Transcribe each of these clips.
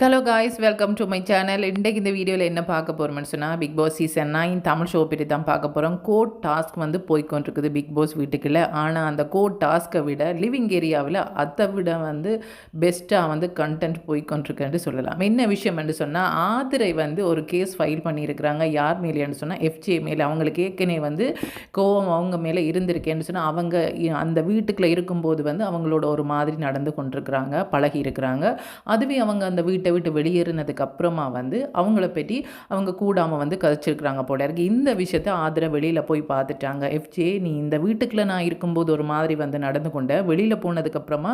Hello guys welcome to my channel இன்றைக்கு இந்த வீடியோவில் என்ன பார்க்க போகிறோம்னு சொன்னால் Bigg Boss season nine Tamil show பற்றி தான் பார்க்க போகிறோம் கோட் டாஸ்க் வந்து போய்க்கொண்டிருக்குது பிக் பாஸ் வீட்டுக்குள்ளே. ஆனால் அந்த கோட் டாஸ்க்கை விட லிவிங் ஏரியாவில் அதை விட வந்து பெஸ்ட்டாக வந்து கண்டென்ட் போய்க்கொண்டிருக்குன்னு சொல்லலாம். என்ன விஷயம் என்று சொன்னால் ஆதிரை வந்து ஒரு கேஸ் ஃபைல் பண்ணியிருக்கிறாங்க. யார் மேலேன்னு சொன்னால் எஃப்ஜே மேலே. அவங்களுக்கு ஏற்கனவே வந்து கோவம் அவங்க மேலே இருந்திருக்கேன்னு சொன்னால் அவங்க அந்த வீட்டுக்குள்ளே இருக்கும்போது வந்து அவங்களோட ஒரு மாதிரி நடந்து கொண்டிருக்கிறாங்க பழகி இருக்கிறாங்க அதுவே அவங்க அந்த வீட்டு விட்டு வெளியேறினதுக்கு அப்புறமா வந்து அவங்கள பற்றி அவங்க கூடாமல் வந்து கதைச்சிருக்கிறாங்க போல இருக்கு. இந்த விஷயத்த ஆதரவு வெளியில் போய் பார்த்துட்டாங்க. எஃப்ஜே நீ இந்த வீட்டுக்குள்ளே நான் இருக்கும்போது ஒரு மாதிரி வந்து நடந்து கொண்ட. வெளியில் போனதுக்கப்புறமா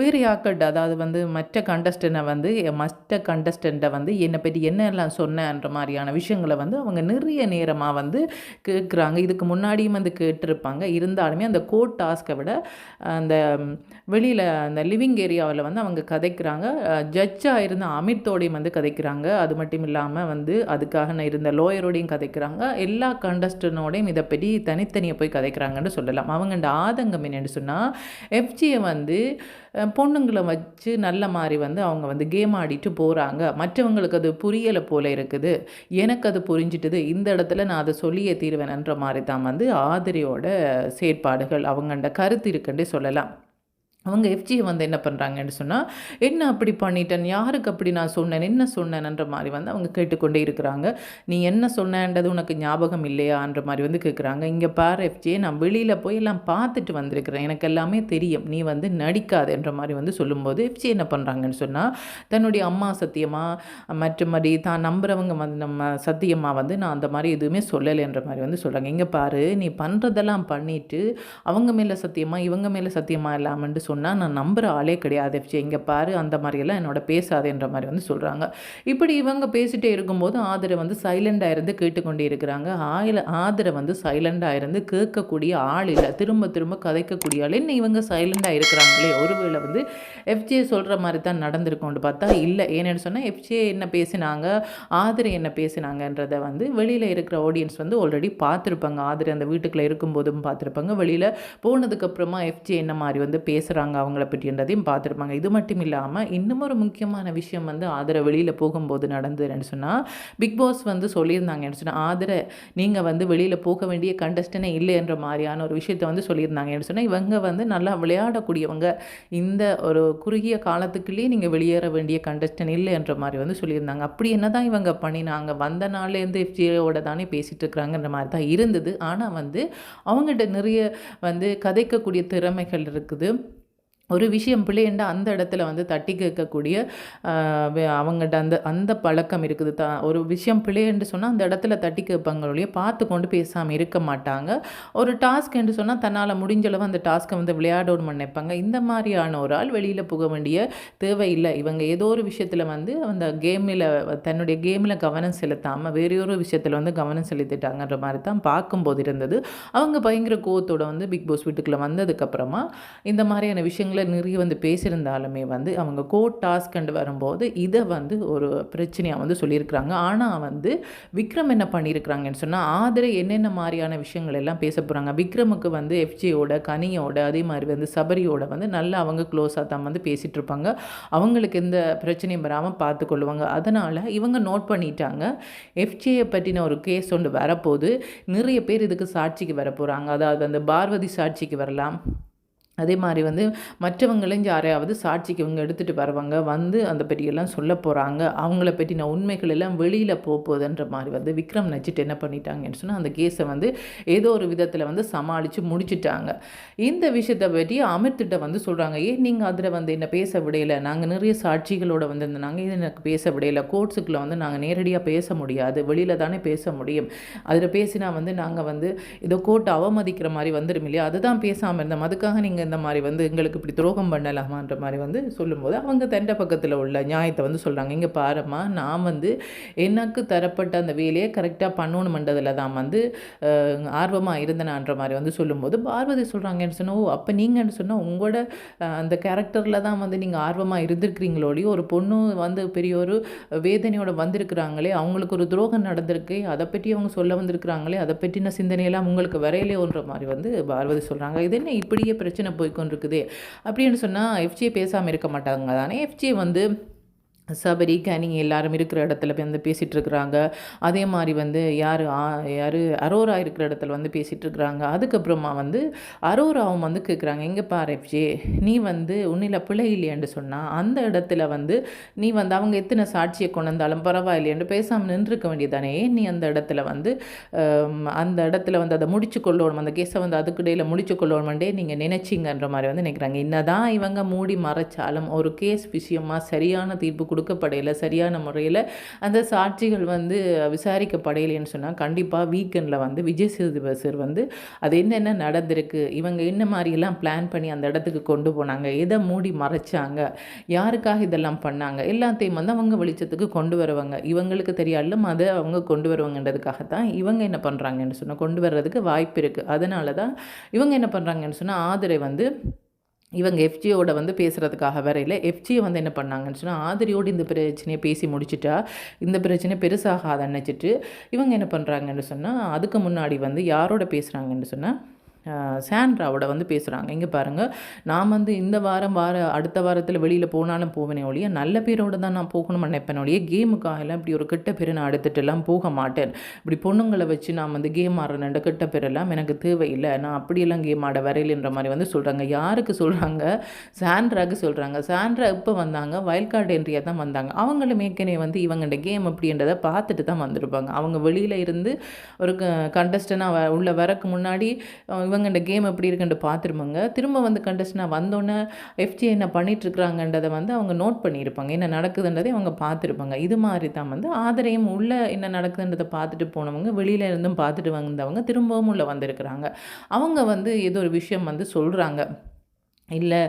வேறு யாக்கட் அதாவது வந்து மற்ற கண்டஸ்டனை வந்து மற்ற கண்டஸ்டண்ட்டை வந்து என்னை பற்றி என்னெல்லாம் சொன்னன்ற மாதிரியான விஷயங்களை வந்து அவங்க நிறைய நேரமாக வந்து கேட்குறாங்க இதுக்கு முன்னாடியும் வந்து கேட்டிருப்பாங்க. இருந்தாலுமே அந்த கோட் டாஸ்க்கை விட அந்த வெளியில் அந்த லிவிங் ஏரியாவில் வந்து அவங்க கதைக்கிறாங்க. ஜட்ஜாக இருந்த அமித்தோடையும் வந்து கதைக்கிறாங்க. அது மட்டும் இல்லாமல் வந்து அதுக்காக நான் இருந்த லோயரோடையும் கதைக்கிறாங்க. எல்லா கண்டஸ்டனோடையும் இதை பற்றி தனித்தனியாக போய் கதைக்கிறாங்கன்னு சொல்லலாம். அவங்கண்ட ஆதங்கம் என்னென்னு சொன்னால் எஃப்ஜியை வந்து பொண்ணுங்களை வச்சு நல்ல மாதிரி வந்து அவங்க வந்து கேம் ஆடிட்டு போகிறாங்க மற்றவங்களுக்கு அது புரியலை போல இருக்குது. எனக்கு அது புரிஞ்சிட்டது. இந்த இடத்துல நான் அதை சொல்லியே தீர்வேன்ன்ற மாதிரி தான் வந்து ஆதிரியோட செயற்பாடுகள் அவங்கண்ட கருத்து இருக்குன்றே சொல்லலாம். அவங்க எஃப்ஜியை வந்து என்ன பண்ணுறாங்கன்னு சொன்னால் என்ன அப்படி பண்ணிட்டேன்? யாருக்கு அப்படி நான் சொன்னேன்? என்ன சொன்னேன்ன்ற மாதிரி வந்து அவங்க கேட்டுக்கொண்டே இருக்கிறாங்க. நீ என்ன சொன்னேன்றது உனக்கு ஞாபகம் இல்லையான்ற மாதிரி வந்து கேட்குறாங்க இங்கே பாரு எஃப்ஜியை நான் வெளியில் போய் எல்லாம் பார்த்துட்டு வந்திருக்கிறேன். எனக்கு எல்லாமே தெரியும். நீ வந்து நடிக்காதுன்ற மாதிரி வந்து சொல்லும்போது எஃப்ஜி என்ன பண்ணுறாங்கன்னு சொன்னால் தன்னுடைய அம்மா சத்தியமா மற்றபடி தான் நம்புகிறவங்க வந்து நம்ம சத்தியமாக வந்து நான் அந்த மாதிரி எதுவுமே சொல்லலைன்ற மாதிரி வந்து சொல்கிறாங்க இங்கே பாரு நீ பண்ணுறதெல்லாம் பண்ணிவிட்டு அவங்க மேலே சத்தியமாக இவங்க மேலே சத்தியமாக இல்லாமன்ட்டு சொன்னால் நான் நம்புகிற ஆளே கிடையாது. எஃப்ஜி இங்கே பாரு அந்த மாதிரியெல்லாம் என்னோட பேசாதேன்ற மாதிரி வந்து சொல்கிறாங்க இப்படி இவங்க பேசிகிட்டே இருக்கும்போது ஆதரை வந்து சைலண்டாக இருந்து கேட்டுக்கொண்டே இருக்கிறாங்க. ஆயில ஆதரை வந்து சைலண்டாக இருந்து கேட்கக்கூடிய ஆள் இல்லை. திரும்ப திரும்ப கதைக்கக்கூடிய ஆள். இன்னும் இவங்க சைலண்டாக இருக்கிறாங்களே? ஒருவேளை வந்து எஃப்ஜே சொல்கிற மாதிரி தான் நடந்திருக்கோன்னு பார்த்தா இல்லை. ஏன்னு சொன்னால் எஃப்ஜே என்ன பேசினாங்க ஆதரை என்ன பேசினாங்கன்றதை வந்து வெளியில் இருக்கிற ஆடியன்ஸ் வந்து ஆல்ரெடி பார்த்துருப்பாங்க. ஆதரை அந்த வீட்டுக்குள்ளே இருக்கும்போதும் பார்த்துருப்பாங்க. வெளியில் போனதுக்கப்புறமா எஃப்ஜே என்ன மாதிரி வந்து பேசுகிறாங்க அவங்கள பற்றின்றதையும் பார்த்துருப்பாங்க. இது மட்டும் இல்லாமல் இன்னும் ஒரு முக்கியமான விஷயம் வந்து ஆதரை வெளியில் போகும்போது நடந்ததுன்னு சொன்னால் பிக் பாஸ் வந்து சொல்லியிருந்தாங்கன்னு சொன்னால் ஆதரை நீங்கள் வந்து வெளியில் போக வேண்டிய கண்டஸ்டனே இல்லைன்ற மாதிரியான ஒரு விஷயத்தை வந்து சொல்லியிருந்தாங்கன்னு சொன்னால் இவங்க வந்து நல்லா விளையாடக்கூடியவங்க. இந்த ஒரு குறுகிய காலத்துக்குள்ளேயே நீங்கள் வெளியேற வேண்டிய கண்டஸ்டன் இல்லைன்ற மாதிரி வந்து சொல்லியிருந்தாங்க. அப்படி என்ன தான் இவங்க பண்ணினாங்க. வந்த நாள்லேருந்து எஃப்ஜியோட தானே பேசிகிட்டு இருக்கிறாங்கன்ற மாதிரி தான் இருந்தது. ஆனால் வந்து அவங்ககிட்ட நிறைய வந்து கதைக்கக்கூடிய திறமைகள் இருக்குது. ஒரு விஷயம் பிள்ளைண்டா அந்த இடத்துல வந்து தட்டி கேட்கக்கூடிய அவங்கள்ட்ட அந்த அந்த பழக்கம் இருக்குது. த ஒரு விஷயம் பிள்ளைன்னு சொன்னால் அந்த இடத்துல தட்டி கேட்பாங்களுடைய பார்த்து கொண்டு பேசாமல் இருக்க மாட்டாங்க. ஒரு டாஸ்க் என்று சொன்னால் தன்னால் முடிஞ்ச அளவு அந்த டாஸ்க்கை வந்து விளையாடணும்னு நினைப்பாங்க இந்த மாதிரியான ஒரு ஆள் வெளியில் போக வேண்டிய தேவையில்லை. இவங்க ஏதோ ஒரு விஷயத்தில் வந்து அந்த கேமில் தன்னுடைய கேமில் கவனம் செலுத்தாமல் வேறு ஒரு விஷயத்தில் வந்து கவனம் செலுத்திட்டாங்கன்ற மாதிரி தான் பார்க்கும்போது இருந்தது. அவங்க பயங்கர கோவத்தோடு வந்து பிக் பாஸ் வீட்டுக்குள்ளே வந்ததுக்கப்புறமா இந்த மாதிரியான விஷயங்களை நிறைய வந்து பேசியிருந்தாலுமே வந்து அவங்க கோட் டாஸ்க் கண்டு வரும்போது இதை வந்து ஒரு பிரச்சனையாக வந்து சொல்லியிருக்கிறாங்க. ஆனால் வந்து விக்ரம் என்ன பண்ணியிருக்கிறாங்கன்னு சொன்னால் ஆதரை என்னென்ன மாதிரியான விஷயங்கள் எல்லாம் பேச போகிறாங்க விக்ரமுக்கு வந்து எஃப்ஜியோட கனியோட அதே மாதிரி வந்து சபரியோட வந்து நல்லா அவங்க க்ளோஸாக தான் வந்து பேசிகிட்டு இருப்பாங்க. அவங்களுக்கு எந்த பிரச்சனையும் வராமல் பார்த்து கொள்ளுவாங்க அதனால் இவங்க நோட் பண்ணிட்டாங்க. எஃப்ஜியை பற்றின ஒரு கேஸ் ஒன்று வரப்போது நிறைய பேர் இதுக்கு சாட்சிக்கு வர போகிறாங்க அதாவது அந்த பார்வதி சாட்சிக்கு வரலாம். அதே மாதிரி வந்து மற்றவங்களையும் யாரையாவது சாட்சிக்கு இவங்க எடுத்துகிட்டு வருவாங்க வந்து அந்த பற்றியெல்லாம் சொல்ல போகிறாங்க அவங்கள பற்றின உண்மைகள் எல்லாம் வெளியில் போகுதுன்ற மாதிரி வந்து விக்ரம் நச்சிட்டு என்ன பண்ணிட்டாங்கன்னு சொன்னால் அந்த கேஸை வந்து ஏதோ ஒரு விதத்தில் வந்து சமாளித்து முடிச்சிட்டாங்க. இந்த விஷயத்தை பற்றி அமிர்த்திட்ட வந்து சொல்கிறாங்க ஏன் நீங்கள் அதில் வந்து என்ன பேச விடையில? நாங்கள் நிறைய சாட்சிகளோட வந்திருந்தாங்க இது எனக்கு பேச விடையில. கோர்ட்ஸுக்குள்ளே வந்து நாங்கள் நேரடியாக பேச முடியாது. வெளியில் தானே பேச முடியும். அதில் பேசினா வந்து நாங்கள் வந்து ஏதோ கோர்ட்டை அவமதிக்கிற மாதிரி வந்துடும் இல்லையா? அதுதான் பேசாமல் இருந்தோம். அதுக்காக நீங்கள் இந்த மாதிரி வந்து எங்களுக்கு இப்படி துரோகம் பண்ணலாமான்ற மாதிரி வந்து சொல்லும்போது அவங்க தண்டை பக்கத்தில் உள்ள நியாயத்தை வந்து சொல்கிறாங்க இங்கே பாருமா நான் வந்து எனக்கு தரப்பட்ட அந்த வேலையை கரெக்டாக பண்ணணுமன்றதில் தான் வந்து ஆர்வமாக இருந்தனான்ற மாதிரி வந்து சொல்லும்போது பார்வதி சொல்கிறாங்கன்னு சொன்னால் ஓ அப்போ நீங்கன்னு சொன்னால் உங்களோட அந்த கேரக்டரில் தான் வந்து நீங்கள் ஆர்வமாக இருந்திருக்கிறீங்களோடி ஒரு பொண்ணு வந்து பெரிய ஒரு வேதனையோட வந்திருக்கிறாங்களே அவங்களுக்கு ஒரு துரோகம் நடந்திருக்கு அதை பற்றி அவங்க சொல்ல வந்திருக்கிறாங்களே அதை பற்றின சிந்தனையெல்லாம் உங்களுக்கு வரையிலேன்ற மாதிரி வந்து பார்வதி சொல்கிறாங்க இது என்ன இப்படியே பிரச்சனை போய்க்கொண்டிருக்குதே. அப்படின்னு சொன்னால் எஃப்ஜிஏ பேசாமல் இருக்க மாட்டாங்க தானே எஃப்ஜிஏ வந்து சபரி கனி எல்லாரும் இருக்கிற இடத்துல வந்து பேசிகிட்டு இருக்கிறாங்க அதே மாதிரி வந்து யார் யார் அரோரா இருக்கிற இடத்துல வந்து பேசிகிட்டு இருக்கிறாங்க அதுக்கப்புறமா வந்து அரோராவும் வந்து கேட்குறாங்க எங்கே பாரு எஃப்ஜே நீ வந்து உன்னில பிழை இல்லையான்னு சொன்னால் அந்த இடத்துல வந்து நீ வந்து அவங்க எத்தனை சாட்சியை கொண்டு வந்தாலும் பேசாமல் நின்றுருக்க வேண்டியதானே ஏன் நீ அந்த இடத்துல வந்து அந்த இடத்துல வந்து அதை முடிச்சு கொள்ளணும்? அந்த கேஸை வந்து அதுக்கிடையில் முடிச்சு கொள்ளணுமெண்டே நீங்கள் நினைச்சிங்கன்ற மாதிரி வந்து நினைக்கிறாங்க. என்னதான் இவங்க மூடி மறைச்சாலும் ஒரு கேஸ் விஷயமாக சரியான தீர்ப்பு கொடுக்கப்படையில் சரியான முறையில் அந்த சாட்சிகள் வந்து விசாரிக்கப்படையிலேன்னு சொன்னால் கண்டிப்பாக வீக்கெண்டில் வந்து விஜய் சேதுபசர் வந்து அது என்னென்ன நடந்திருக்கு இவங்க என்ன மாதிரியெல்லாம் பிளான் பண்ணி அந்த இடத்துக்கு கொண்டு போனாங்க எதை மூடி மறைச்சாங்க யாருக்காக இதெல்லாம் பண்ணாங்க எல்லாத்தையும் வந்து அவங்க வெளிச்சத்துக்கு கொண்டு வருவாங்க. இவங்களுக்கு தெரியாலும் அதை அவங்க கொண்டு வருவாங்கன்றதுக்காக தான் இவங்க என்ன பண்ணுறாங்கன்னு சொன்னால் கொண்டு வர்றதுக்கு வாய்ப்பு இருக்குது அதனால தான் இவங்க என்ன பண்ணுறாங்கன்னு சொன்னால் ஆதரை வந்து இவங்க எஃப்ஜியோட வந்து பேசுகிறதுக்காக வரையில் எஃப்ஜியை வந்து என்ன பண்ணாங்கன்னு சொன்னால் ஆதிரியோடு இந்த பிரச்சனையை பேசி முடிச்சுட்டா இந்த பிரச்சனை பெருசாகாத நினச்சிட்டு இவங்க என்ன பண்ணுறாங்கன்னு சொன்னால் அதுக்கு முன்னாடி வந்து யாரோட பேசுகிறாங்கன்னு சொன்னால் சாண்ட்ராவோட வந்து பேசுகிறாங்க இங்கே பாருங்கள் நான் வந்து இந்த வாரம் வார அடுத்த வாரத்தில் வெளியில் போனாலும் போவேனே ஒழிய நல்ல பேரோடு தான் நான் போகணும்னு நினைப்பேன் ஒழிய கேமுக்காக எல்லாம் இப்படி ஒரு கெட்ட பேரை நான் எடுத்துகிட்டுலாம் போக மாட்டேன். இப்படி பொண்ணுங்களை வச்சு நான் வந்து கேம் ஆடுறேன் கெட்ட பேரெல்லாம் எனக்கு தேவையில்லை. நான் அப்படியெல்லாம் கேம் ஆட வரையிலன்ற மாதிரி வந்து சொல்கிறாங்க யாருக்கு சொல்கிறாங்க சாண்ட்ராக்கு சொல்கிறாங்க சாண்ட்ரா இப்போ வந்தாங்க. வயல்கார்டு கார்டு என்ட்ரியாக தான் வந்தாங்க. அவங்களும் ஏற்கனவே வந்து இவங்கள்ட கேம் அப்படின்றத பார்த்துட்டு தான் வந்திருப்பாங்க. அவங்க வெளியில் இருந்து ஒரு கண்டஸ்டனாக உள்ள வரக்கு முன்னாடி இவங்க இந்த கேம் எப்படி இருக்குன்னு பார்த்துருப்பாங்க திரும்ப வந்து கண்டஸ்டனாக வந்தோன்னே எஃப்ஜி என்ன பண்ணிகிட்ருக்குறாங்கன்றதை வந்து அவங்க நோட் பண்ணியிருப்பாங்க. என்ன நடக்குதுன்றதை அவங்க பார்த்துருப்பாங்க இது மாதிரி தான் வந்து ஆதரையும் உள்ளே என்ன நடக்குதுன்றதை பார்த்துட்டு போனவங்க வெளியில் இருந்தும் பார்த்துட்டு வந்தவங்க திரும்பவும் உள்ளே வந்திருக்கிறாங்க. அவங்க வந்து ஏதோ ஒரு விஷயம் வந்து சொல்கிறாங்க இல்லை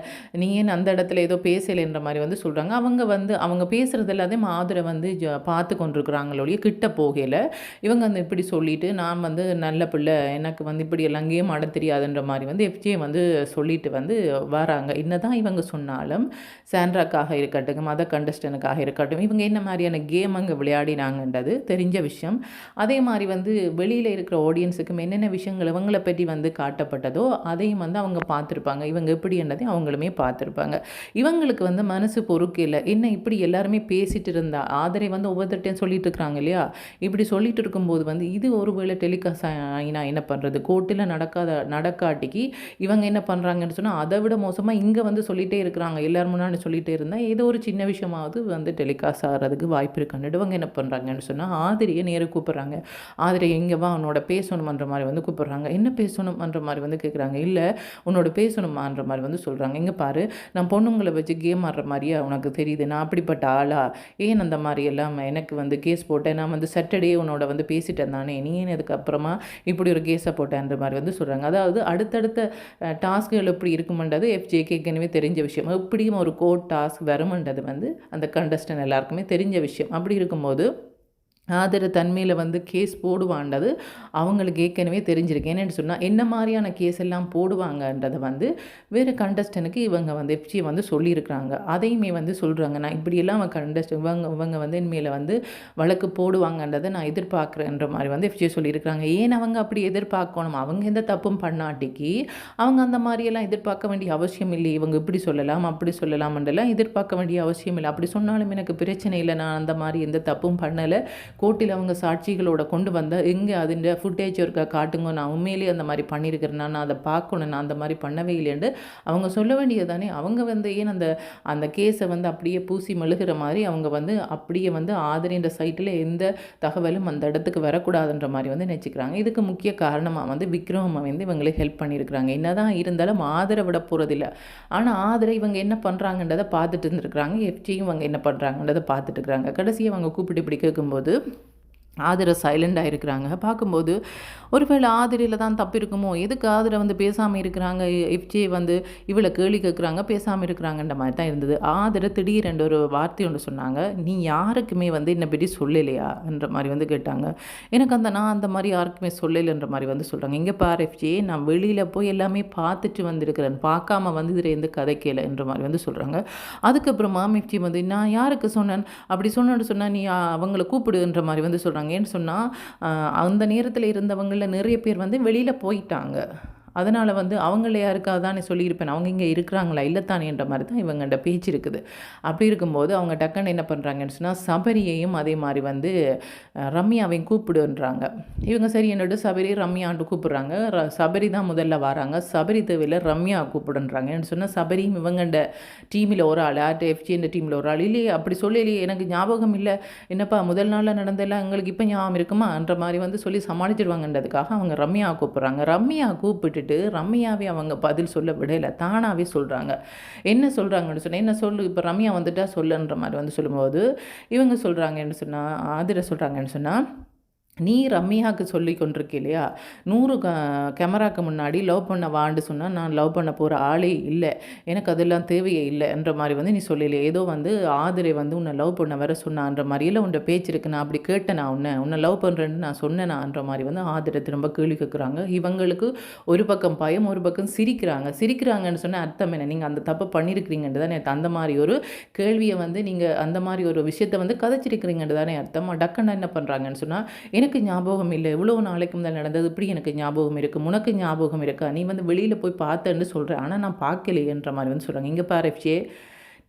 நீ ஏன் அந்த இடத்துல ஏதோ பேசலைன்ற மாதிரி வந்து சொல்கிறாங்க அவங்க வந்து அவங்க பேசுகிறது எல்லாத்தையும் மாதுரை வந்து ஜ பார்த்து கொண்டிருக்கிறாங்களோடைய கிட்ட போகையில் இவங்க வந்து இப்படி சொல்லிவிட்டு நான் வந்து நல்ல பிள்ளை எனக்கு வந்து இப்படி எல்லாம் கேம் ஆட தெரியாதுன்ற மாதிரி வந்து எஃப்ஜே வந்து சொல்லிட்டு வந்து வராங்க. என்ன தான் இவங்க சொன்னாலும் சாண்ட்ராக்காக இருக்கட்டும் மத கண்டஸ்டனுக்காக இருக்கட்டும் இவங்க என்ன மாதிரியான கேம் அங்கே விளையாடினாங்கன்றது தெரிஞ்ச விஷயம். அதே மாதிரி வந்து வெளியில் இருக்கிற ஆடியன்ஸுக்கும் என்னென்ன விஷயங்கள் இவங்களை பற்றி வந்து காட்டப்பட்டதோ அதையும் வந்து அவங்க பார்த்துருப்பாங்க. இவங்க எப்படி என்ன அப்படின்றதையும் அவங்களுமே பார்த்துருப்பாங்க. இவங்களுக்கு வந்து மனசு பொறுக்கையில் என்ன இப்படி எல்லாருமே பேசிகிட்டு இருந்தா ஆதரை வந்து ஒவ்வொருத்தட்டையும் சொல்லிட்டு இருக்கிறாங்க இல்லையா இப்படி சொல்லிட்டு இருக்கும்போது வந்து இது ஒருவேளை டெலிகாஸ்ட் ஆகினா என்ன பண்ணுறது கோர்ட்டில் நடக்காத நடக்காட்டிக்கு இவங்க என்ன பண்ணுறாங்கன்னு சொன்னால் அதை விட மோசமாக இங்கே வந்து சொல்லிகிட்டே இருக்கிறாங்க. எல்லோரும் முன்னாடி சொல்லிகிட்டே இருந்தால் ஏதோ ஒரு சின்ன விஷயமாவது வந்து டெலிகாஸ்ட் ஆகிறதுக்கு வாய்ப்பு இருக்கான்னு இவங்க என்ன பண்ணுறாங்கன்னு சொன்னால் ஆதிரியை நேராக கூப்பிட்றாங்க. ஆதிரி இங்கே வா உன்னோட பேசணுமன்ற மாதிரி வந்து கூப்பிட்றாங்க. என்ன பேசணுமன்ற மாதிரி வந்து கேட்குறாங்க இல்லை உன்னோட பேசணுமான்ற மாதிரி வந்து சொல்கிறாங்க இங்கே பாரு நான் பொண்ணுங்களை வச்சு கேம் ஆடுற மாதிரியே உனக்கு தெரியுது? நான் அப்படிப்பட்ட ஆளா? ஏன் அந்த மாதிரி எல்லாம் எனக்கு வந்து கேஸ் போட்டேன்? நான் வந்து சாட்டர்டே உன்னோட வந்து பேசிட்டேன் தானே? நீ ஏன் அதுக்கப்புறமா இப்படி ஒரு கேஸை போட்டேன்ற மாதிரி வந்து சொல்கிறாங்க அதாவது அடுத்தடுத்த டாஸ்க்குகள் எப்படி இருக்குமென்றது எஃப்ஜேக்கு ஏற்கனவே தெரிஞ்ச விஷயம். எப்படியும் ஒரு கோட் டாஸ்க் வருமன்றது வந்து அந்த கண்டஸ்டன் எல்லாருக்குமே தெரிஞ்ச விஷயம். அப்படி இருக்கும்போது ஆதர தன்மையில் வந்து கேஸ் போடுவான்றது அவங்களுக்கு ஏற்கனவே தெரிஞ்சிருக்கு. என்னென்னு சொன்னால் என்ன மாதிரியான கேஸ் எல்லாம் போடுவாங்கன்றதை வந்து வேறு கண்டஸ்டனுக்கு இவங்க வந்து எஃப்ஜியை வந்து சொல்லியிருக்கிறாங்க. அதையுமே வந்து சொல்கிறாங்க நான் இப்படியெல்லாம் அவங்க கண்டஸ்ட் இவங்க இவங்க வந்து இனிமேல் வந்து வழக்கு போடுவாங்கன்றதை நான் எதிர்பார்க்குறேன்ற மாதிரி வந்து எஃப்ஜி சொல்லியிருக்கிறாங்க. ஏன் அவங்க அப்படி எதிர்பார்க்கணும்? அவங்க எந்த தப்பும் பண்ணாட்டிக்கு அவங்க அந்த மாதிரியெல்லாம் எதிர்பார்க்க வேண்டிய அவசியம் இல்லை இவங்க இப்படி சொல்லலாம் அப்படி சொல்லலாம்ன்றலாம் எதிர்பார்க்க வேண்டிய அவசியம் இல்லை. அப்படி சொன்னாலும் எனக்கு பிரச்சனை இல்லை. நான் அந்த மாதிரி எந்த தப்பும் பண்ணலை. கோர்ட்டில் அவங்க சாட்சிகளோட கொண்டு வந்தால் எங்கே அதிൻ്റെ ஃபுட்டேஜ் இருக்கா காட்டுங்க நான் உண்மையிலேயே அந்த மாதிரி பண்ணியிருக்கிறேன் நான் அதை பார்க்கணும். நான் அந்த மாதிரி பண்ணவே இல்லைன்னு அவங்க சொல்ல வேண்டியது தானே அவங்க வந்து ஏன் அந்த அந்த கேஸை வந்து அப்படியே பூசி மெழுகிற மாதிரி அவங்க வந்து அப்படியே வந்து ஆதரின்ற சைட்டில் எந்த தகவலும் அந்த இடத்துக்கு வரக்கூடாதுன்ற மாதிரி வந்து நினச்சிக்கிறாங்க. இதுக்கு முக்கிய காரணமாக வந்து விக்ரம வந்து இவங்களுக்கு ஹெல்ப் பண்ணியிருக்கிறாங்க. என்ன தான் இருந்தாலும் ஆதரவை விட போகிறதில்ல ஆனால் ஆதரை இவங்க என்ன பண்ணுறாங்கன்றதை பார்த்துட்டு இருந்துருக்குறாங்க. எஃப்ஜியும் இவங்க என்ன பண்ணுறாங்கன்றதை பார்த்துட்டு இருக்கிறாங்க கடைசியாக அவங்க கூப்பிட்டு இப்படி கேட்கும்போது ஆதிரை சைலண்டாக இருக்கிறாங்க. பார்க்கும்போது ஒருவேளை ஆதிரையில் தான் தப்பு இருக்குமோ? எதுக்கு ஆதிரை வந்து பேசாமல் இருக்கிறாங்க? எஃப்ஜே வந்து இவ்வளோ கேள்வி கேட்குறாங்க பேசாமல் இருக்கிறாங்கன்ற மாதிரி தான் இருந்தது. ஆதிரை திடீரென்று ஒரு வார்த்தை ஒன்று சொன்னாங்க. நீ யாருக்குமே வந்து என்னை பற்றி சொல்லலையா என்ற மாதிரி வந்து கேட்டாங்க. எனக்கு அந்த நான் அந்த மாதிரி யாருக்குமே சொல்லலைன்ற மாதிரி வந்து சொல்கிறாங்க இங்கே பார் எஃப்ஜே நான் வெளியில் போய் எல்லாமே பார்த்துட்டு வந்திருக்கிறேன். பார்க்காம வந்து இதில் எந்த கதை கேளைன்ற மாதிரி வந்து சொல்கிறாங்க அதுக்கப்புறமா எஃப்ஜி வந்து நான் யாருக்கு சொன்னேன்? அப்படி சொன்னேன்னு சொன்னால் நீ அவங்கள கூப்பிடுன்ற மாதிரி வந்து சொல்கிறாங்க ஏன்னு சொன்னால் அந்த நேரத்தில் இருந்தவங்களில் நிறைய பேர் வந்து வெளியில் போயிட்டாங்க. அதனால் வந்து அவங்கள யாருக்காக தானே சொல்லியிருப்பேன்? அவங்க இங்கே இருக்கிறாங்களா? இல்லைத்தானேன்ற மாதிரி தான் இவங்கள்ட பேச்சு இருக்குது. அப்படி இருக்கும்போது அவங்க டக்குன்னு என்ன பண்ணுறாங்கன்னு சொன்னால் சபரியையும் அதே மாதிரி வந்து ரம்யாவையும் கூப்பிடுன்றாங்க. இவங்க சரி என்னோட சபரி ரம்யான்ட்டு கூப்பிடுறாங்க. ர- சபரி தான் முதல்ல வராங்க. சபரி தேவையில் ரம்யா கூப்பிடுன்றாங்கன்னு சொன்னால் சபரியும் இவங்கண்ட டீமில் ஒரு ஆள் ஆர்ட் எஃப்ஜின்ற டீமில் ஒரு ஆள். இல்லையே அப்படி சொல்லலையே எனக்கு ஞாபகம் இல்லை. என்னப்பா முதல் நாளில் நடந்தெல்லாம் எங்களுக்கு இப்போ ஞாபகம் இருக்குமான்ற மாதிரி வந்து சொல்லி சமாளிச்சிருவாங்கன்றதுக்காக அவங்க ரம்யா கூப்பிட்றாங்க. ரம்யா கூப்பிட்டு கேட்டுட்டு ரம்யாவே அவங்க பதில் சொல்ல விடலை. தானாகவே சொல்கிறாங்க என்ன சொல்கிறாங்கன்னு சொன்னால் என்ன சொல்லு இப்போ ரம்யா வந்துட்டா சொல்லுன்ற மாதிரி வந்து சொல்லும்போது இவங்க சொல்கிறாங்கன்னு சொன்னால் ஆதிர சொல்கிறாங்கன்னு சொன்னால் நீ ரம்யாவுக்கு சொல்லி கொண்டிருக்க இல்லையா? நூறு க கேமராக்கு முன்னாடி லவ் பண்ண வாண்டு சொன்னால் நான் லவ் பண்ண போகிற ஆளே இல்லை. எனக்கு அதெல்லாம் தேவையே இல்லைன்ற மாதிரி வந்து நீ சொல்லலையே. ஏதோ வந்து ஆதிரை வந்து உன்னை லவ் பண்ண வர சொன்னான்ற மாதிரியெல்லாம் உன்னை பேச்சு இருக்கு நான் அப்படி கேட்டேன் நான் உன்னை? உன்னை லவ் பண்ணுறேன்னு நான் சொன்னேனான்ற மாதிரி வந்து ஆதிரை திரும்ப கேள்வி கேட்குறாங்க இவங்களுக்கு ஒரு பக்கம் பயம் ஒரு பக்கம் சிரிக்கிறாங்க. சிரிக்கிறாங்கன்னு சொன்ன அர்த்தம் என்ன? நீங்கள் அந்த தப்பை பண்ணியிருக்கிறீங்கன்றது தானே அந்த மாதிரி ஒரு கேள்வியை வந்து நீங்கள் அந்த மாதிரி ஒரு விஷயத்தை வந்து கதைச்சிருக்கிறீங்கன்றது தானே அர்த்தம்? டக்குன்னு என்ன பண்ணுறாங்கன்னு சொன்னால் எனக்கு ஞாபகம் இல்லை. இவ்வளோ நாளைக்கு முதல் நடந்தது இப்படி எனக்கு ஞாபகம் இருக்குது உனக்கு ஞாபகம் இருக்கா? நீ வந்து வெளியில் போய் பார்த்தேன்னு சொல்கிற ஆனால் நான் பார்க்கலையேன்ற மாதிரி வந்து சொல்கிறாங்க இங்கே பாரு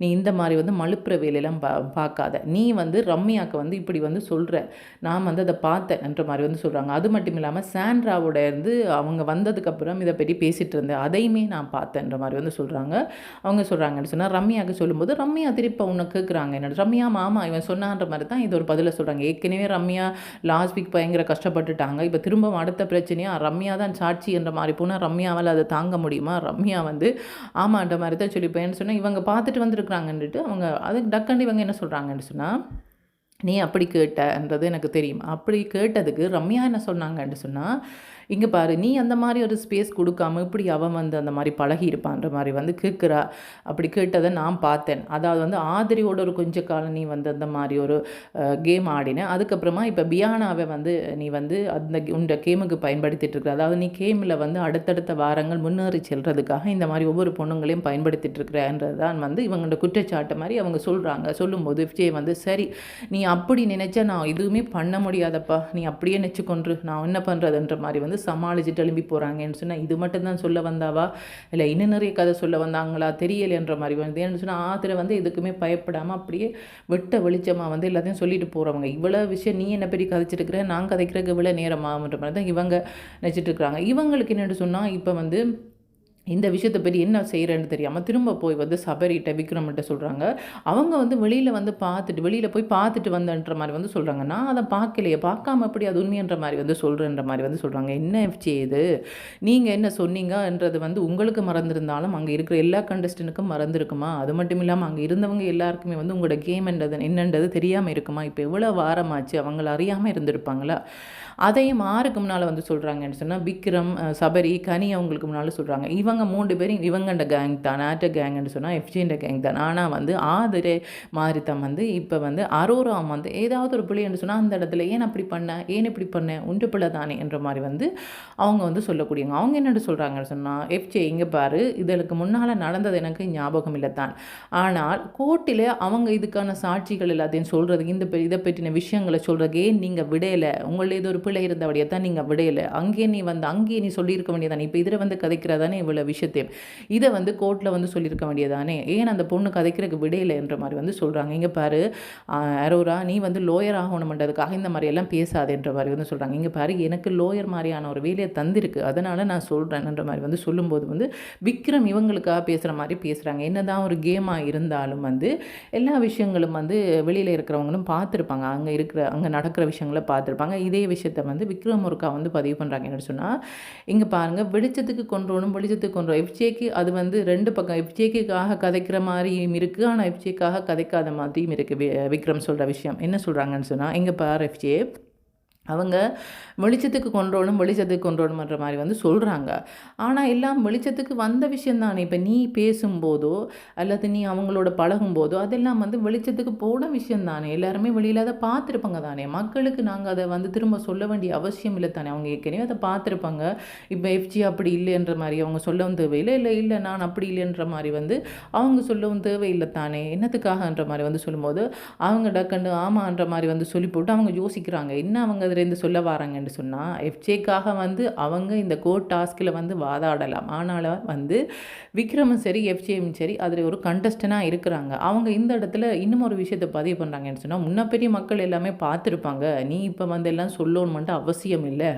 நீ இந்த மாதிரி வந்து மழுப்புற வேலையெல்லாம் பா பார்க்காத. நீ வந்து ரம்யாக்கு வந்து இப்படி வந்து சொல்கிற நான் வந்து அதை பார்த்தேன்ன்ற மாதிரி வந்து சொல்கிறாங்க அது மட்டும் இல்லாமல் சாண்ட்ராவோட இருந்து அவங்க வந்ததுக்கப்புறம் இதை பற்றி பேசிகிட்டு இருந்தேன் அதையுமே நான் பார்த்தேன்ற மாதிரி வந்து சொல்கிறாங்க அவங்க சொல்கிறாங்கன்னு சொன்னால் ரம்யாவுக்கு சொல்லும்போது ரம்யா திருப்ப உன்னை கேட்குறாங்க என்னோட ரம்யா மாமா இவன் சொன்னான்ற மாதிரி தான் இது ஒரு பதிலை சொல்கிறாங்க ஏற்கனவே ரம்யா லாஸ்ட் வீக் பயங்கர கஷ்டப்பட்டுட்டாங்க. இப்போ திரும்ப அடுத்த பிரச்சனையாக ரம்யா தான் சாட்சி என்ற மாதிரி போனால் ரம்யாவால் அதை தாங்க முடியுமா? ரம்யா வந்து ஆமான்ற மாதிரி தான் சொல்லிப்பேன்னு சொன்னால் இவங்க பார்த்துட்டு வந்திருக்கிறாங்கன்னுட்டு அவங்க அதுக்கு டக்காண்டி இவங்க என்ன சொல்கிறாங்கன்னு சொன்னால் நீ அப்படி கேட்டன்றது எனக்கு தெரியும். அப்படி கேட்டதுக்கு ரம்யா என்ன சொன்னாங்கன்னு சொன்னால் இங்கே பாரு நீ அந்த மாதிரி ஒரு ஸ்பேஸ் கொடுக்காம இப்படி அவன் வந்து அந்த மாதிரி பழகி இருப்பான்ற மாதிரி வந்து கேட்குறா அப்படி கேட்டதை நான் பார்த்தேன். அதாவது வந்து ஆதிரியோட ஒரு கொஞ்ச காலம் நீ வந்து அந்த மாதிரி ஒரு கேம் ஆடினேன் அதுக்கப்புறமா இப்போ பியானாவை வந்து நீ வந்து அந்த உண்ட கேமுக்கு பயன்படுத்திட்டு இருக்கிற. அதாவது நீ கேமில் வந்து அடுத்தடுத்த வாரங்கள் முன்னேறி செல்றதுக்காக இந்த மாதிரி ஒவ்வொரு பொண்ணுங்களையும் பயன்படுத்திட்டு இருக்கிறன்றது தான் வந்து இவங்களோட குற்றச்சாட்டு மாதிரி அவங்க சொல்கிறாங்க சொல்லும்போது விஜய் வந்து சரி நீ அப்படி நினைச்சா நான் எதுவுமே பண்ண முடியாதப்பா. நீ அப்படியே நினச்சிக்கொன்று நான் என்ன பண்ணுறதுன்ற மாதிரி வந்து சமாளிச்சுட்டு எழும்பி போகிறாங்கன்னு சொன்னால் இது மட்டும்தான் சொல்ல வந்தாவா? இல்லை இன்னும் நிறைய கதை சொல்ல வந்தாங்களா? தெரியலைன்ற மாதிரி வந்து. ஏன்னு சொன்னால் ஆத்திர வந்து எதுக்குமே பயப்படாமல் அப்படியே வெட்ட வெளிச்சமாக வந்து எல்லாத்தையும் சொல்லிட்டு போகிறவங்க இவ்வளோ விஷயம் நீ என்ன பெரிய கதைச்சிருக்கிற? நான் கதைக்கிறதுக்கு இவ்வளோ நேரமாகன்ற மாதிரி தான் இவங்க நினச்சிட்டு இருக்கிறாங்க இவங்களுக்கு என்னென்னு சொன்னால் இப்போ வந்து இந்த விஷயத்தை பற்றி என்ன செய்கிறேன்னு தெரியாமல் திரும்ப போய் வந்து சபரிட்ட விக்ரம்கிட்ட சொல்கிறாங்க அவங்க வந்து வெளியில் வந்து பார்த்துட்டு வெளியில் போய் பார்த்துட்டு வந்தன்ற மாதிரி வந்து சொல்கிறாங்க நான் அதை பார்க்கலையே பார்க்காம அப்படி அது உண்மைன்ற மாதிரி வந்து சொல்கிறேன்ற மாதிரி வந்து சொல்கிறாங்க என்ன எஃப்சி இது? நீங்கள் என்ன சொன்னீங்கன்றது வந்து உங்களுக்கு மறந்துருந்தாலும் அங்கே இருக்கிற எல்லா கண்டஸ்டனுக்கும் மறந்துருக்குமா? அது மட்டும் இல்லாமல் அங்கே இருந்தவங்க எல்லாருக்குமே வந்து உங்களோட கேம்ன்றது என்னன்றது தெரியாமல் இருக்குமா? இப்போ எவ்வளோ வாரமாச்சு அவங்கள அறியாமல் இருந்திருப்பாங்களா? அதையும் ஆறுக்கு முன்னால் வந்து சொல்கிறாங்கன்னு சொன்னால் விக்ரம் சபரி கனி அவங்களுக்கு முன்னால் சொல்கிறாங்க இவங்க மூன்று பேரும் இவங்கண்ட கேங் தான். ஆட்ட கேங்குன்னு சொன்னால் எஃப்ஜின்ற கேங் தான். ஆனால் வந்து ஆதிரே மாரித்தம் வந்து இப்போ வந்து அரோராம் வந்து ஏதாவது ஒரு பிள்ளைன்னு சொன்னால் அந்த இடத்துல ஏன் அப்படி பண்ண? ஏன் இப்படி பண்ண? உண்டு பிள்ளை தானே என்ற மாதிரி வந்து அவங்க வந்து சொல்லக்கூடியவங்க. அவங்க என்னென்னு சொல்கிறாங்கன்னு சொன்னால் எஃப்ஜே இங்கே பாரு இதற்கு முன்னால் நடந்தது எனக்கு ஞாபகம் இல்லை தான் ஆனால் கோர்ட்டில் அவங்க இதுக்கான சாட்சிகள் எல்லாத்தையும் சொல்கிறதுக்கு இந்த பெ- இதை பற்றின விஷயங்களை சொல்கிறதுக்கு ஏன் நீங்கள் விடையலை? உங்களில் ஏதோ ஒரு பிள்ளை இருந்தபடியே தான் நீங்கள் விடையலை. அங்கேயே நீ வந்து அங்கேயே நீ சொல்லியிருக்க வேண்டியதானே இப்போ இதில் வந்து கதைக்கிறதானே இவ்வளோ விஷயத்தையும். இதை வந்து கோர்ட்டில் வந்து சொல்லியிருக்க வேண்டியதானே? ஏன் அந்த பொண்ணு கதைக்கிறதுக்கு விடையில என்ற மாதிரி வந்து சொல்கிறாங்க இங்கே பாரு அரோரா நீ வந்து லோயர் ஆகணுமன்றதுக்காக இந்த மாதிரி எல்லாம் பேசாதேன்ற மாதிரி வந்து சொல்கிறாங்க இங்கே பாரு எனக்கு லோயர் மாதிரியான ஒரு வேலையை தந்திருக்கு. அதனால் நான் சொல்கிறேன்ன்ற மாதிரி வந்து சொல்லும்போது வந்து விக்ரம் இவங்களுக்காக பேசுகிற மாதிரி பேசுகிறாங்க என்னதான் ஒரு கேமாக இருந்தாலும் வந்து எல்லா விஷயங்களும் வந்து வெளியில் இருக்கிறவங்களும் பார்த்துருப்பாங்க. அங்கே இருக்கிற அங்கே நடக்கிற விஷயங்களை பார்த்துருப்பாங்க. இதே விஷயத்த வந்து விக்ரம் ஒருக்கா வந்து பதிவு பண்ணுறாங்க என்ன சொன்னால் இங்கே பாருங்கள் வெளிச்சத்துக்கு கொன்றோனும் வெளிச்சத்துக்கு கொண்டோம். எஃப்ஜேக்கு அது வந்து ரெண்டு பக்கம். எஃப்ஜேக்காக கதைக்கிற மாதிரியும் இருக்குது ஆனால் எஃப்ஜேக்காக கதைக்காத மாதிரியும் இருக்குது விக்ரம் சொல்கிற விஷயம். என்ன சொல்கிறாங்கன்னு சொன்னால் எங்கள் பார் எஃப்ஜே அவங்க வெளிச்சத்துக்கு கொண்டோடணும் வெளிச்சத்துக்கு கொண்டோணுமன்ற மாதிரி வந்து சொல்கிறாங்க ஆனால் எல்லாம் வெளிச்சத்துக்கு வந்த விஷயந்தானே இப்போ நீ பேசும்போதோ அல்லது நீ அவங்களோட பழகும்போதோ அதெல்லாம் வந்து வெளிச்சத்துக்கு போன விஷயம் தானே எல்லாருமே வெளியில் அதை பார்த்துருப்பாங்க தானே? மக்களுக்கு நாங்கள் அதை வந்து திரும்ப சொல்ல வேண்டிய அவசியம் இல்லை தானே? அவங்க ஏற்கனவே அதை பார்த்துருப்பாங்க. இப்போ எஃப்ஜி அப்படி இல்லைன்ற மாதிரி அவங்க சொல்லவும் தேவையில்லை. இல்லை இல்லை நான் அப்படி இல்லைன்ற மாதிரி வந்து அவங்க சொல்லவும் தேவையில்லை தானே? என்னத்துக்காகன்ற மாதிரி வந்து சொல்லும்போது அவங்க டக்குன்னு ஆமான்ற மாதிரி வந்து சொல்லி போட்டு அவங்க யோசிக்கிறாங்க. என்ன அவங்க அதுலேருந்து சொல்ல வராங்கன்னு சொன்னால் எஃப்ஜேக்காக வந்து அவங்க இந்த கோர்ட் டாஸ்கில் வந்து வாதாடலாம். ஆனால் வந்து விக்ரமும் சரி எஃப்ஜேயும் சரி அதில் ஒரு கண்டஸ்டனாக இருக்கிறாங்க. அவங்க இந்த இடத்துல இன்னும் ஒரு விஷயத்தை பதிவு பண்ணுறாங்கன்னு சொன்னால் முன்ன பெரிய மக்கள் எல்லாமே பார்த்துருப்பாங்க. நீ இப்போ வந்து எல்லாம் சொல்லணும்ன்ட்டு அவசியம் இல்லை.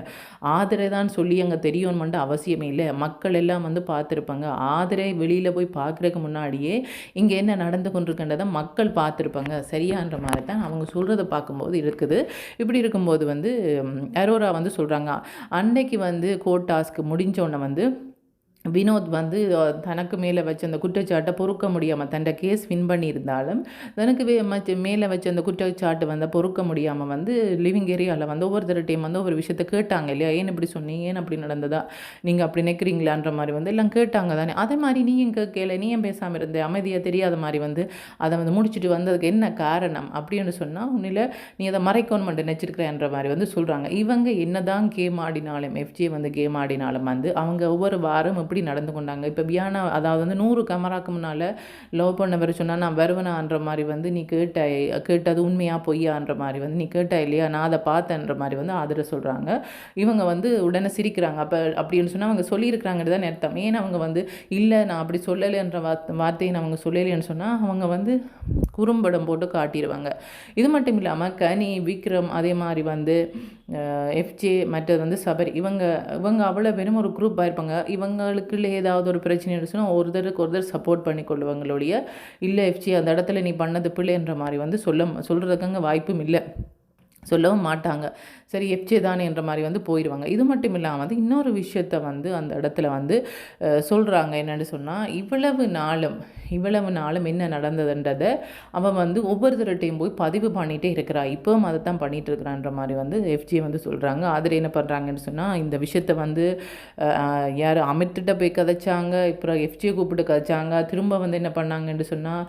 ஆதரை தான் சொல்லி அங்கே தெரியணும்ன்ட்டு அவசியமே இல்லை. மக்கள் எல்லாம் வந்து பார்த்துருப்பாங்க. ஆதரை வெளியில் போய் பார்க்குறதுக்கு முன்னாடியே இங்கே என்ன நடந்து கொண்டிருக்கின்றதை மக்கள் பார்த்துருப்பாங்க. சரியான்ற மாதிரி தான் அவங்க சொல்கிறத பார்க்கும்போது இருக்குது. இப்படி இருக்கும்போது வந்து வந்து அரோரா வந்து சொல்கிறாங்க அன்னைக்கு வந்து கோர்ட் டாஸ்க் முடிஞ்சோடனே வந்து வினோத் வந்து தனக்கு மேலே வச்ச அந்த குற்றச்சாட்டை பொறுக்க முடியாமல் தன்னோட கேஸ் வின் பண்ணியிருந்தாலும் தனக்கு வே மச்ச மேலே வச்ச அந்த குற்றச்சாட்டு வந்து பொறுக்க முடியாமல் வந்து லிவிங் ஏரியாவில் வந்து ஒவ்வொருத்தர் டைம் வந்து ஒவ்வொரு விஷயத்த கேட்டாங்க இல்லையா? ஏன் இப்படி சொன்னீங்க ஏன் அப்படி நடந்ததா? நீங்கள் அப்படி நிற்கிறீங்களான்ற மாதிரி வந்து எல்லாம் கேட்டாங்க தானே. அதே மாதிரி நீ எங்கே கேள? நீ ஏன் பேசாமல் இருந்த? அமைதியாக தெரியாத மாதிரி வந்து அதை வந்து முடிச்சுட்டு வந்ததுக்கு என்ன காரணம்? அப்படின்னு சொன்னால் உன்னில் நீ அதை மறைக்கணும் நினச்சிருக்கிறேன்ற மாதிரி வந்து சொல்கிறாங்க இவங்க என்ன தான் கேம் ஆடினாலும் எஃப்ஜி வந்து கேம் ஆடினாலும் வந்து அவங்க ஒவ்வொரு வாரம் இப்படி எப்படி நடந்து கொண்டாங்க? இப்போ பியானா அதாவது வந்து நூறு கேமராக்கு முன்னால் லவ் பண்ணவர் சொன்னால் நான் வருவனான்ற மாதிரி வந்து நீ கேட்ட கேட்டது உண்மையாக பொய்யான்ற மாதிரி வந்து நீ கேட்ட இல்லையா? நான் அதை பார்த்தேன்ற மாதிரி வந்து ஆதர சொல்கிறாங்க இவங்க வந்து உடனே சிரிக்கிறாங்க. அப்போ அப்படின்னு சொன்னால் அவங்க சொல்லியிருக்கிறாங்கன்னு தான் அர்த்தம். ஏன் அவங்க வந்து இல்லை நான் அப்படி சொல்லலைன்ற வார்த்தையை நான் அவங்க சொல்லலைன்னு சொன்னால் அவங்க வந்து குறும்படம் போட்டு காட்டிடுவாங்க இது மட்டும் இல்லாமல் கனி விக்ரம் அதே மாதிரி வந்து எஃப்ஜே மற்றது வந்து சபரி இவங்க இவங்க அவ்வளோ பேரும் ஒரு குரூப்பாக இருப்பாங்க. இவங்களுக்குள்ளே ஏதாவது ஒரு பிரச்சனை இருந்துச்சுன்னா ஒருத்தருக்கு ஒருத்தர் சப்போர்ட் பண்ணி கொள்ளுவாங்களுடைய இல்லை எஃப்ஜே அந்த இடத்துல நீ பண்ணது பிள்ளைன்ற மாதிரி வந்து சொல்ல சொல்கிறதுக்குங்க வாய்ப்பும் இல்லை. சொல்லவும் மாட்டாங்க. சரி எஃப்ஜே தானே என்ற மாதிரி வந்து போயிடுவாங்க இது மட்டும் இல்லாமல் வந்து இன்னொரு விஷயத்த வந்து அந்த இடத்துல வந்து சொல்கிறாங்க என்னென்னு சொன்னால் இவ்வளவு நாளும் இவ்வளவு நாளும் என்ன நடந்ததுன்றதை அவன் வந்து ஒவ்வொருத்தர்கிட்டையும் போய் பதிவு பண்ணிகிட்டே இருக்கிறா. இப்போவும் அதை தான் பண்ணிகிட்டு இருக்கிறான்ற மாதிரி வந்து எஃப்ஜியை வந்து சொல்கிறாங்க அதில் என்ன பண்ணுறாங்கன்னு சொன்னால் இந்த விஷயத்த வந்து யார் அமிர்த்திட்ட போய் கதைச்சாங்க. இப்போ எஃப்ஜியை கூப்பிட்டு கதைச்சாங்க. திரும்ப வந்து என்ன பண்ணாங்கன்னு சொன்னால்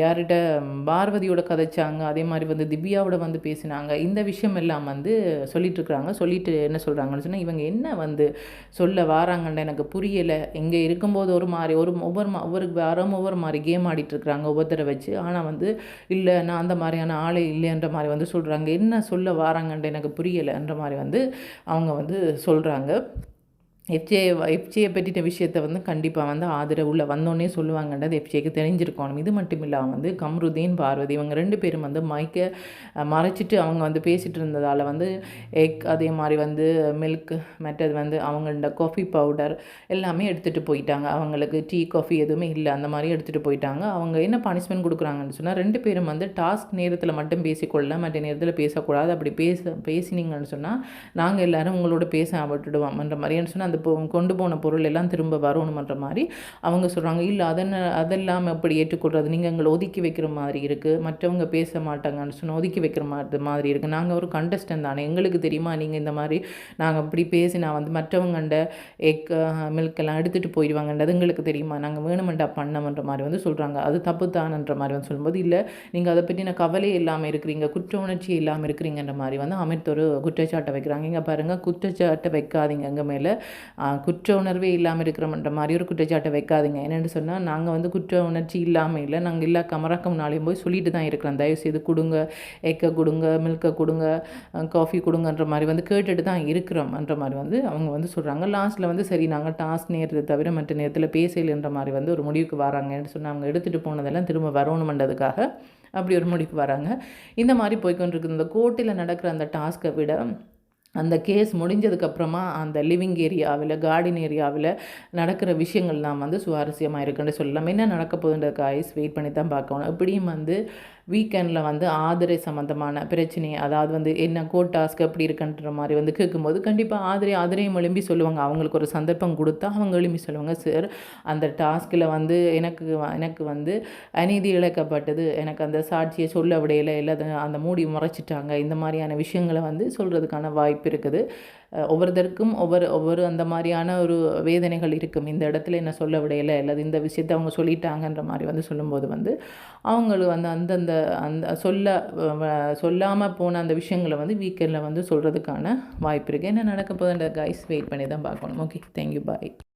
யார்கிட்ட பார்வதியோட கதைச்சாங்க அதே மாதிரி வந்து திவ்யாவோட வந்து பேசினாங்க. இந்த விஷயம் எல்லாம் வந்து சொல்லிட்டுருக்குறாங்க. சொல்லிட்டு என்ன சொல்கிறாங்கன்னு சொன்னால் இவங்க என்ன வந்து சொல்ல வாராங்கன்னு எனக்கு புரியலை. இங்கே இருக்கும்போது ஒரு மாதிரி ஒரு ஒவ்வொரு ஒவ்வொரு வாரம் ஒவ்வொரு மாதிரி கேம் ஆடிட்டுருக்குறாங்க ஒவ்வொருத்தரை வச்சு. ஆனால் வந்து இல்லை நான் அந்த மாதிரியான ஆளே இல்லைன்ற மாதிரி வந்து சொல்கிறாங்க என்ன சொல்ல வாராங்கன்ட்டு எனக்கு புரியலைன்ற மாதிரி வந்து அவங்க வந்து சொல்கிறாங்க எஃப்ஜே எஃப்ஜியை பற்றின விஷயத்தை வந்து கண்டிப்பாக வந்து ஆதரவுள்ள வந்தோடனே சொல்லுவாங்கன்றது எஃப்ஜேக்கு தெரிஞ்சிருக்கணும். இது மட்டும் இல்லாமல் வந்து கம்ருதீன் பார்வதி இவங்க ரெண்டு பேரும் வந்து மைக்கை மறைச்சிட்டு அவங்க வந்து பேசிகிட்டு இருந்ததால் வந்து எக் அதே மாதிரி வந்து மில்க் மற்றது வந்து அவங்களோட காஃபி பவுடர் எல்லாமே எடுத்துகிட்டு போயிட்டாங்க. அவங்களுக்கு டீ காஃபி எதுவுமே இல்லை. அந்த மாதிரி எடுத்துகிட்டு போயிட்டாங்க. அவங்க என்ன பனிஷ்மெண்ட் கொடுக்குறாங்கன்னு சொன்னால் ரெண்டு பேரும் வந்து டாஸ்க் நேரத்தில் மட்டும் பேசிக்கொள்ள மற்ற நேரத்தில் பேசக்கூடாது. அப்படி பேச பேசினீங்கன்னு சொன்னால் நாங்கள் எல்லோரும் உங்களோட பேச விட்டுடுவோம்ன்ற மாதிரின்னு சொன்னால் அந்த போ கொண்டு போன பொருள் எல்லாம் திரும்ப வரணுமன்ற மாதிரி அவங்க சொல்கிறாங்க இல்லை அதென்ன அதெல்லாம் எப்படி ஏற்றுக்கொள்கிறது நீங்கள் எங்களை ஒதுக்கி வைக்கிற மாதிரி இருக்குது மற்றவங்க பேச மாட்டாங்கன்னு சொன்னால் ஒதுக்கி வைக்கிற மாதிரி மாதிரி இருக்குது நாங்கள் ஒரு கண்டஸ்டன் தானே. எங்களுக்கு தெரியுமா? நீங்கள் இந்த மாதிரி நாங்கள் இப்படி பேசி நான் வந்து மற்றவங்கண்ட எக் மில்கெல்லாம் எடுத்துகிட்டு போயிடுவாங்கன்றது எங்களுக்கு தெரியுமா? நாங்கள் வேணுமெண்டா பண்ணமன்ற மாதிரி வந்து சொல்கிறாங்க அது தப்பு தானன்ற மாதிரி வந்து சொல்லும்போது இல்லை நீங்கள் அதை பற்றின கவலை இல்லாமல் இருக்கிறீங்க குற்ற உணர்ச்சி இல்லாமல் இருக்கிறீங்கன்ற மாதிரி வந்து அமிர்த் ஒரு குற்றச்சாட்டை வைக்கிறாங்க. இங்கே பாருங்கள் குற்றச்சாட்டை வைக்காதீங்க. எங்கள் மேலே குற்ற உணர்வே இல்லாமல் இருக்கிறோம்ன்ற மாதிரி ஒரு குற்றச்சாட்டை வைக்காதீங்க. என்னென்னு சொன்னால் நாங்கள் வந்து குற்ற உணர்ச்சி இல்லாமல் இல்லை நாங்கள் எல்லா கமராக்கம் நாளையும் போய் சொல்லிட்டு தான் இருக்கிறோம். தயவு செய்து கொடுங்க எக்கை கொடுங்க மில்கை கொடுங்க காஃபி கொடுங்கன்ற மாதிரி வந்து கேட்டுட்டு தான் இருக்கிறோம்ன்ற மாதிரி வந்து அவங்க வந்து சொல்கிறாங்க லாஸ்ட்டில் வந்து சரி நாங்கள் டாஸ்க் நேரத்தை தவிர மற்ற நேரத்தில் பேசலைன்ற மாதிரி வந்து ஒரு முடிவுக்கு வராங்கன்னு சொன்னால் அவங்க எடுத்துகிட்டு போனதெல்லாம் திரும்ப வரணுமன்றதுக்காக அப்படி ஒரு முடிவுக்கு வராங்க. இந்த மாதிரி போய்கொண்டிருக்கு இந்த கோர்ட்டில் நடக்கிற அந்த டாஸ்க்கை விட அந்த கேஸ் முடிஞ்சதுக்கப்புறமா அந்த லிவிங் ஏரியாவில் கார்டன் ஏரியாவில் நடக்கிற விஷயங்கள்லாம் வந்து சுவாரஸ்யமாக இருக்குன்னு சொல்லலாம். என்ன நடக்க போகுதுன்ற ஐஸ் வெயிட் பண்ணி தான் பார்க்கணும். எப்படியும் வந்து வீக்கெண்டில் வந்து ஆதரை சம்மந்தமான பிரச்சனை அதாவது வந்து என்ன கோட் டாஸ்க் எப்படி இருக்குன்ற மாதிரி வந்து கேட்கும்போது கண்டிப்பாக ஆதரை ஆதரையும் எழும்பி சொல்லுவாங்க. அவங்களுக்கு ஒரு சந்தர்ப்பம் கொடுத்தா அவங்க எழும்பி சொல்லுவாங்க சார் அந்த டாஸ்கில் வந்து எனக்கு எனக்கு வந்து அநீதி இழக்கப்பட்டது. எனக்கு அந்த சாட்சியை சொல்ல விடையில இல்லை அந்த மூடி முறைச்சிட்டாங்க. இந்த மாதிரியான விஷயங்களை வந்து சொல்கிறதுக்கான வாய்ப்பு இருக்குது. ஒவ்வொருத்தருக்கும் ஒவ்வொரு ஒவ்வொரு அந்த மாதிரியான ஒரு வேதனைகள் இருக்கும். இந்த இடத்துல என்ன சொல்ல விடையில அல்லது இந்த விஷயத்தை அவங்க சொல்லிட்டாங்கன்ற மாதிரி வந்து சொல்லும்போது வந்து அவங்களுக்கு வந்து அந்தந்த அந்த சொல்ல சொல்லாமல் போன அந்த விஷயங்களை வந்து வீக்கெண்டில் வந்து சொல்கிறதுக்கான வாய்ப்பு இருக்குது என்ன நடக்க போகுதுன்ற கைஸ் வெயிட் பண்ணி தான் பார்க்கணும் ஓகே தேங்க்யூ பாய்